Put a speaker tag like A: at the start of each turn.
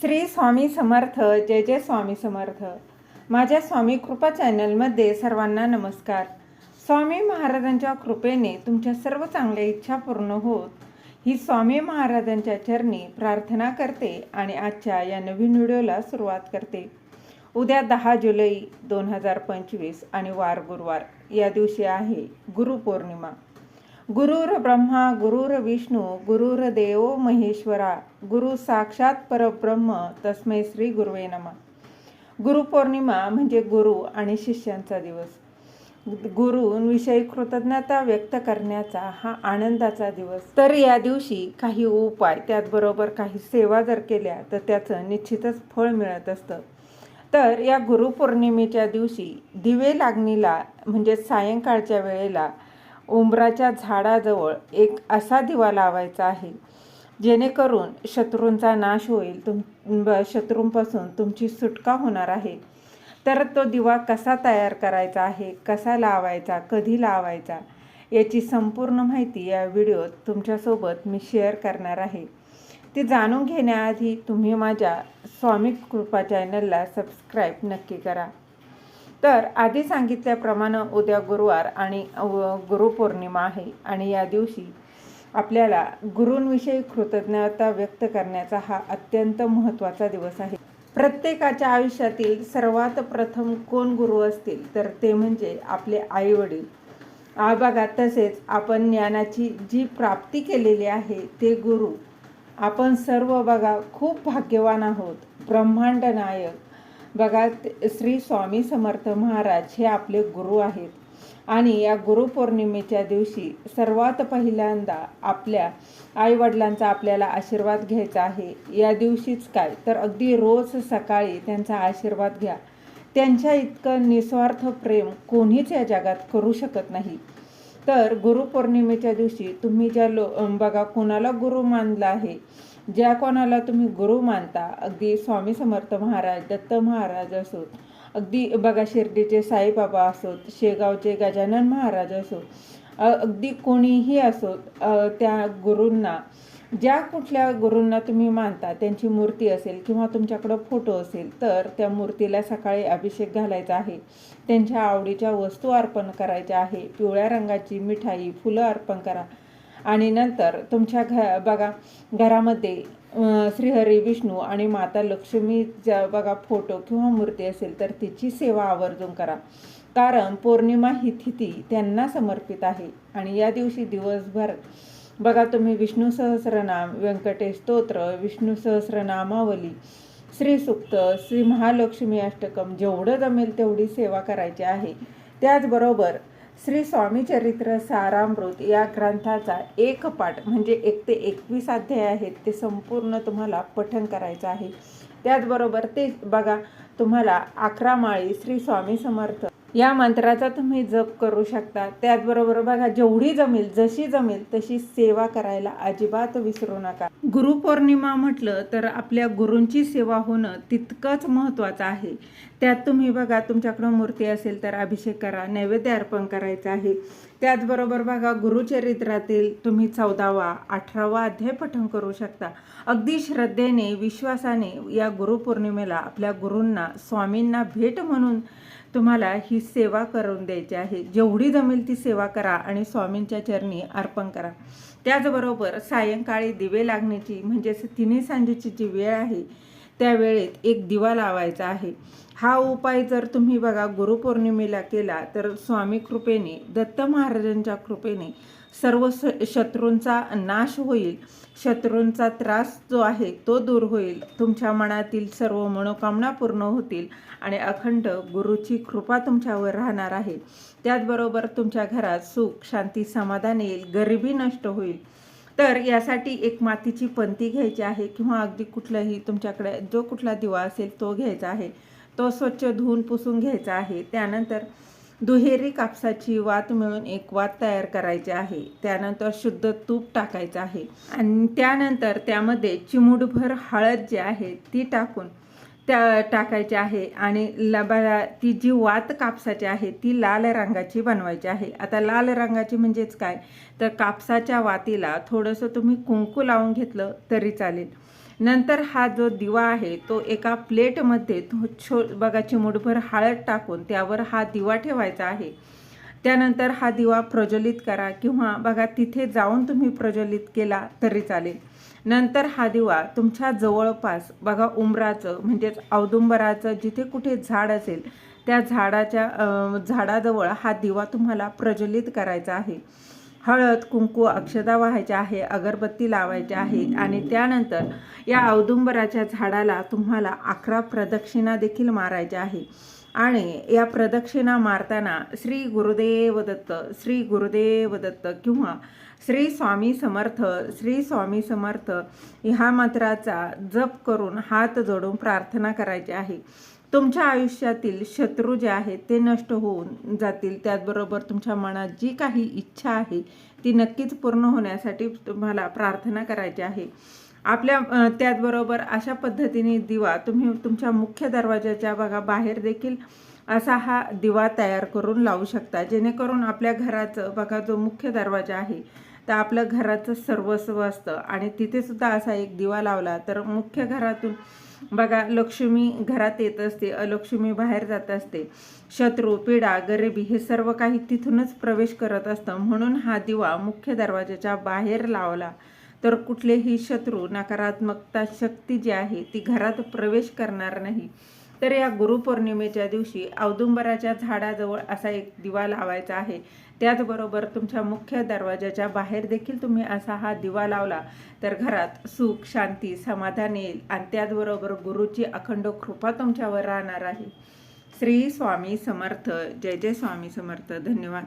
A: श्री स्वामी समर्थ जय जय स्वामी समर्थ. माझ्या स्वामी कृपा चॅनलमध्ये सर्वांना नमस्कार. स्वामी महाराजांच्या कृपेने तुमच्या सर्व चांगल्या इच्छा पूर्ण होत. ही स्वामी महाराजांच्या चरणी प्रार्थना करते आणि आजच्या या नवीन व्हिडिओला सुरुवात करते. उद्या दहा जुलै दोन हजार पंचवीस आणि वार गुरुवार. या दिवशी आहे गुरुपौर्णिमा. गुरुर ब्रह्मा गुरुर विष्णू गुरुर देवो महेश्वरा गुरु साक्षात परब्रह्म तस्मै श्री गुरुवे नमा. गुरुपौर्णिमा म्हणजे गुरु आणि शिष्यांचा दिवस. गुरुंविषयी कृतज्ञता व्यक्त करण्याचा हा आनंदाचा दिवस. तर या दिवशी काही उपाय त्याचबरोबर काही सेवा जर केल्या तर त्याचं निश्चितच फळ मिळत असतं. तर या गुरुपौर्णिमेच्या दिवशी दिवे लागणीला म्हणजे सायंकाळच्या वेळेला उंबराच्या झाडाजवळ एक असा दिवा लावायचा आहे जेणेकरून शत्रूंचा नाश होईल तुम शत्रूंपासून तुमची सुटका होणार आहे. तर तो दिवा कसा तयार करायचा आहे कसा लावायचा कधी लावायचा याची संपूर्ण माहिती या व्हिडिओत तुमच्यासोबत मी शेअर करणार आहे. ती जाणून घेण्याआधी तुम्ही माझ्या स्वामी कृपा चॅनलला सबस्क्राईब नक्की करा. तर आधी सांगितल्याप्रमाणे उद्या गुरुवार आणि गुरुपौर्णिमा आहे आणि या दिवशी आपल्याला गुरूंविषयी कृतज्ञता व्यक्त करण्याचा हा अत्यंत महत्त्वाचा दिवस आहे. प्रत्येकाच्या आयुष्यातील सर्वात प्रथम कोण गुरु असतील तर ते म्हणजे आपले आई वडील आ तसेच आपण ज्ञानाची जी प्राप्ती केलेली आहे ते गुरु. आपण सर्व बघा खूप भाग्यवान आहोत. ब्रह्मांड नायक. बघा श्री स्वामी समर्थ महाराज हे आपले गुरु आहेत. आणि या गुरुपौर्णिमेच्या दिवशी सर्वात पहिल्यांदा आपल्या आईवडिलांचा आपल्याला आशीर्वाद घ्यायचा आहे. या दिवशीच काय? तर अगदी रोज सकाळी त्यांचा आशीर्वाद घ्या. त्यांच्या इतकं निस्वार्थ प्रेम कोणीच या जगात करू शकत नाही. तर गुरुपौर्णिमेच्या दिवशी तुम्ही ज्या लो बघा कोणाला गुरु मानला आहे ज्या कोणाला तुम्ही गुरु मानता अगदी स्वामी समर्थ महाराज दत्त महाराज असोत अगदी बघा शिर्डीचे साईबाबा असोत शेगावचे गजानन महाराज असोत अगदी कोणीही असोत त्या गुरूंना ज्या कुठल्या गुरूंना तुम्ही मानता त्यांची मूर्ती असेल किंवा तुमच्याकडं फोटो असेल तर त्या मूर्तीला सकाळी अभिषेक घालायचा आहे. त्यांच्या आवडीच्या वस्तू अर्पण करायच्या आहे. पिवळ्या रंगाची मिठाई फुलं अर्पण करा. आणि नंतर तुमच्या घ बघा घरामध्ये श्रीहरी विष्णू आणि माता लक्ष्मीचा बघा फोटो किंवा मूर्ती असेल तर तिची सेवा आवर्जून करा. कारण पौर्णिमा ही तिथी त्यांना समर्पित आहे. आणि या दिवशी दिवसभर बघा तुम्ही विष्णू सहस्रनाम व्यंकटेश स्तोत्र विष्णू सहस्रनामावली श्रीसुक्त श्री महालक्ष्मी अष्टकम जेवढं जमेल तेवढी सेवा करायची आहे. त्याचबरोबर श्री स्वामी चरित्र सारामृत या ग्रंथाचा एक पाठ म्हणजे एक ते एकवीस अध्याय आहेत ते संपूर्ण तुम्हाला पठन करायचं आहे. त्याचबरोबर ते बघा तुम्हाला अकरा माळी श्री स्वामी समर्थ या मंत्राचा तुम्ही जप करू शकता. त्याचबरोबर बघा जेवढी जमेल जशी जमेल तशी सेवा करायला अजिबात विसरू नका. गुरुपौर्णिमा म्हटलं तर आपल्या गुरूंची सेवा होणं तितकंच महत्त्वाचं आहे. त्यात तुम्ही बघा तुमच्याकडं मूर्ती असेल तर अभिषेक करा नैवेद्य अर्पण करायचं आहे. त्याचबरोबर बघा गुरुचरित्रातील तुम्ही चौदावा अठरावा अध्याय पठण करू शकता. अगदी श्रद्धेने विश्वासाने या गुरुपौर्णिमेला आपल्या गुरूंना स्वामींना भेट म्हणून तुम्हाला ही सेवा करून द्यायची आहे. जेवढी जमेल ती सेवा करा आणि स्वामींच्या चरणी अर्पण करा. त्याचबरोबर सायंकाळी दिवे लागण्याची म्हणजेच तिन्ही सांजेची जी वेळ आहे त्या वेळेत एक दिवा लावायचा आहे. हा उपाय जर तुम्ही बघा गुरुपौर्णिमेला केला तर स्वामी कृपेने दत्त महाराजांच्या कृपेने सर्व स शत्रूंचा नाश होईल. शत्रूंचा त्रास जो आहे तो दूर होईल. तुमच्या मनातील सर्व मनोकामना पूर्ण होतील आणि अखंड गुरुची कृपा तुमच्यावर राहणार आहे. त्याचबरोबर तुमच्या घरात सुख शांती समाधान येईल. गरिबी नष्ट होईल. तर यासाठी एक मातीची पंती घ्यायची आहे किंवा अगदी कुठलाही तुमच्याकडे जो कुठला दिवा असेल तो घ्यायचा आहे. तो स्वच्छ धुवून पुसून घ्यायचा आहे. त्यानंतर दुहेरी कापसाची वात मिळून एक वात तयार करायची आहे. त्यानंतर शुद्ध तूप टाकायचं आहे. आणि त्यानंतर त्यामध्ये चिमूटभर हळद जी आहे ती टाकून त्या टाकायची आहे आणि लबा ती जी वात कापसाची आहे ती लाल रंगाची बनवायची आहे. आता लाल रंगाची म्हणजेच काय? तर कापसाच्या वातीला थोडंसं तुम्ही कुंकू लावून घेतलं तरी चालेल. नंतर हा जो दिवा आहे तो एका प्लेटमध्ये छो बघा चिमूटभर हळद टाकून त्यावर हा दिवा ठेवायचा आहे. त्यानंतर हा दिवा प्रज्वलित करा किंवा बघा तिथे जाऊन तुम्ही प्रज्वलित केला तरी चालेल. नंतर हा दिवा तुमच्या जवळपास बघा उंबराचं म्हणजेच औदुंबराचं जिथे कुठे झाड असेल त्या झाडाच्या झाडाजवळ हा दिवा तुम्हाला प्रज्वलित करायचा आहे. हळद कुंकू अक्षदा व्हायच्या आहे अगरबत्ती लावायची आहे आणि त्यानंतर या औदुंबराच्या झाडाला तुम्हाला अकरा प्रदक्षिणा देखील मारायच्या आहे. आणि या प्रदक्षिणा मारताना श्री गुरुदेव दत्त श्री गुरुदेव दत्त किंवा श्री स्वामी समर्थ श्री स्वामी समर्थ ह्या मंत्राचा जप करून हात जोडून प्रार्थना करायची आहे. तुमच्या आयुष्यातील शत्रू जे आहेत ते नष्ट होऊन जातील. त्याचबरोबर तुमच्या मनात जी काही इच्छा आहे ती नक्कीच पूर्ण होण्यासाठी तुम्हाला प्रार्थना करायची आहे. आपल्या त्याचबरोबर अशा पद्धतीने दिवा तुम्ही तुमच्या मुख्य दरवाजाच्या बघा बाहेर देखील असा हा दिवा तयार करून लावू शकता. जेणेकरून आपल्या घराचं बघा जो मुख्य दरवाजा आहे तर आपलं घराचं सर्वस्व असतं. आणि तिथेसुद्धा असा एक दिवा लावला तर मुख्य घरातून बघा लक्ष्मी घरात येत असते अलक्ष्मी बाहेर जात असते. शत्रू पिढा गरिबी हे सर्व काही तिथूनच प्रवेश करत असतं. म्हणून हा दिवा मुख्य दरवाजाच्या बाहेर लावला. तर कुठलेही शत्रू नकारात्मकता शक्ती जी आहे ती घरात प्रवेश करणार नाही. तर या गुरुपौर्णिमेच्या दिवशी औदुंबराच्या झाडाजवळ असा एक दिवा लावायचा आहे. त्याचबरोबर तुमच्या मुख्य दरवाजाच्या बाहेर देखील तुम्ही असा हा दिवा लावला तर घरात सुख शांती समाधान येईल आणि त्याचबरोबर गुरुची अखंड कृपा तुमच्यावर राहणार आहे. श्री स्वामी समर्थ. जय जय स्वामी समर्थ. धन्यवाद.